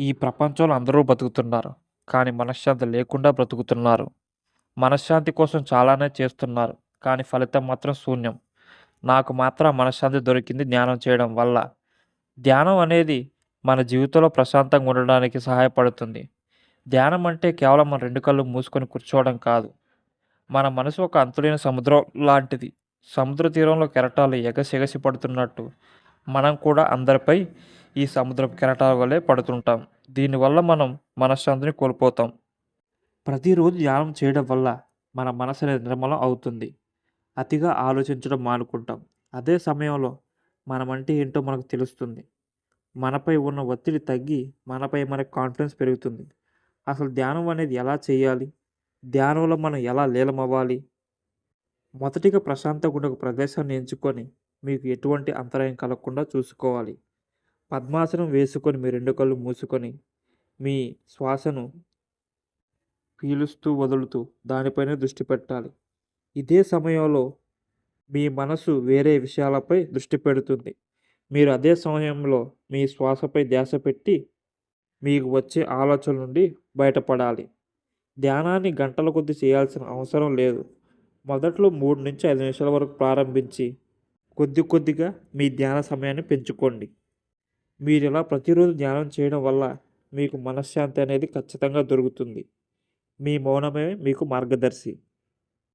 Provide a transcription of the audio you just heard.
ఈ ప్రపంచంలో అందరూ బతుకుతున్నారు కానీ మనశ్శాంతి లేకుండా బ్రతుకుతున్నారు. మనశ్శాంతి కోసం చాలానే చేస్తున్నారు కానీ ఫలితం మాత్రం శూన్యం. నాకు మాత్రం మనశ్శాంతి దొరికింది ధ్యానం చేయడం వల్ల. ధ్యానం అనేది మన జీవితంలో ప్రశాంతంగా ఉండడానికి సహాయపడుతుంది. ధ్యానం అంటే కేవలం మన రెండు కళ్ళు మూసుకొని కూర్చోవడం కాదు. మన మనసు ఒక అంతులైన సముద్రం లాంటిది. సముద్ర తీరంలో కెరటాలు ఎగసి ఎగసి పడుతున్నట్టు మనం కూడా అందరిపై ఈ సముద్రపు కెరటాల వల్లే పడుతుంటాం. దీనివల్ల మనం మనశ్శాంతిని కోల్పోతాం. ప్రతిరోజు ధ్యానం చేయడం వల్ల మన మనసు అనేది నిర్మలం అవుతుంది. అతిగా ఆలోచించడం మానుకుంటాం. అదే సమయంలో మనమంటే ఏంటో మనకు తెలుస్తుంది. మనపై ఉన్న ఒత్తిడి తగ్గి మనపై మనకు కాన్ఫిడెన్స్ పెరుగుతుంది. అసలు ధ్యానం అనేది ఎలా చేయాలి? ధ్యానంలో మనం ఎలా లీలమవ్వాలి మొదటిగా ప్రశాంతంగా ఉండే ఒక ప్రదేశాన్ని ఎంచుకొని మీకు ఎటువంటి అంతరాయం కలగకుండా చూసుకోవాలి. పద్మాసనం వేసుకొని మీ రెండు కళ్ళు మూసుకొని మీ శ్వాసను పీలుస్తూ వదులుతూ దానిపైన దృష్టి పెట్టాలి. ఇదే సమయంలో మీ మనసు వేరే విషయాలపై దృష్టి పెడుతుంది. మీరు అదే సమయంలో మీ శ్వాసపై ధ్యాస పెట్టి మీకు వచ్చే ఆలోచన నుండి బయటపడాలి. ధ్యానాన్ని గంటల కొద్ది చేయాల్సిన అవసరం లేదు. మొదట్లో మూడు నుంచి ఐదు నిమిషాల వరకు ప్రారంభించి కొద్ది కొద్దిగా మీ ధ్యాన సమయాన్ని పెంచుకోండి. మీరు ఇలా ప్రతిరోజు ధ్యానం చేయడం వల్ల మీకు మనశ్శాంతి అనేది ఖచ్చితంగా దొరుకుతుంది. మీ మౌనమే మీకు మార్గదర్శి.